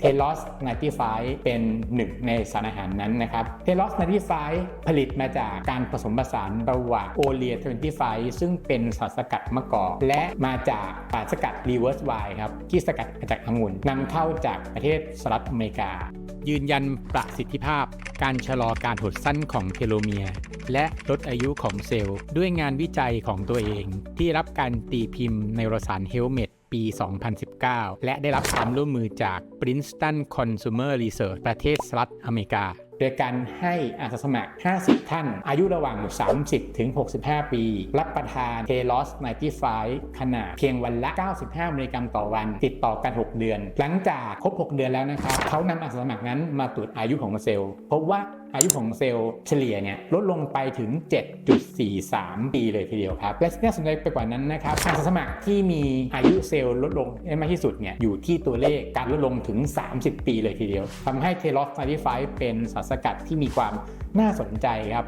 เทลอส95เป็นหนึ่งในสารอาหารนั้นนะครับเทลอส95ผลิตมาจากการผสมผสานระหว่างโอเลีย25 ซึ่งเป็นสารสกัดมะกอกและมาจากสารสกัดรีเวิร์สไวน์ครับที่สกัดมาจากองุ่นนำเข้าจากประเทศสหรัฐอเมริกา ยืนยันประสิทธิภาพ การชะลอการหดสั้นของเทโลเมียร์และลดอายุของเซลล์ ด้วยงานวิจัยของตัวเอง ที่รับการตีพิมพ์ในรสาร Health ปี 2019 และได้รับความร่วมมือจาก Princeton Consumer Research ประเทศสหรัฐอเมริกา โดยการให้อาสาสมัคร 50 ท่าน อายุระหว่าง 30 ถึง 65 ปี รับประทานเทลอส95ขนาดเพียงวันละ 95 มิลลิกรัมต่อวัน ติดต่อกัน 6 เดือน หลังจากครบ 6 เดือนแล้วนะครับเขานำอาสาสมัครนั้นมาตรวจอายุของเซลล์พบว่าอายุของเซลล์เฉลี่ยเนี่ยลดลงไปถึง 7.43 ปีเลยทีเดียวครับ และน่าสนใจไปกว่านั้นนะครับอาสาสมัครที่มีอายุเซลล์ลดลงได้มากที่สุดเนี่ยอยู่ที่ตัวเลขการลดลงถึง 30 ปีเลยทีเดียวทำให้เทลอส95เป็นสารสกัดที่มีความน่าสนใจครับ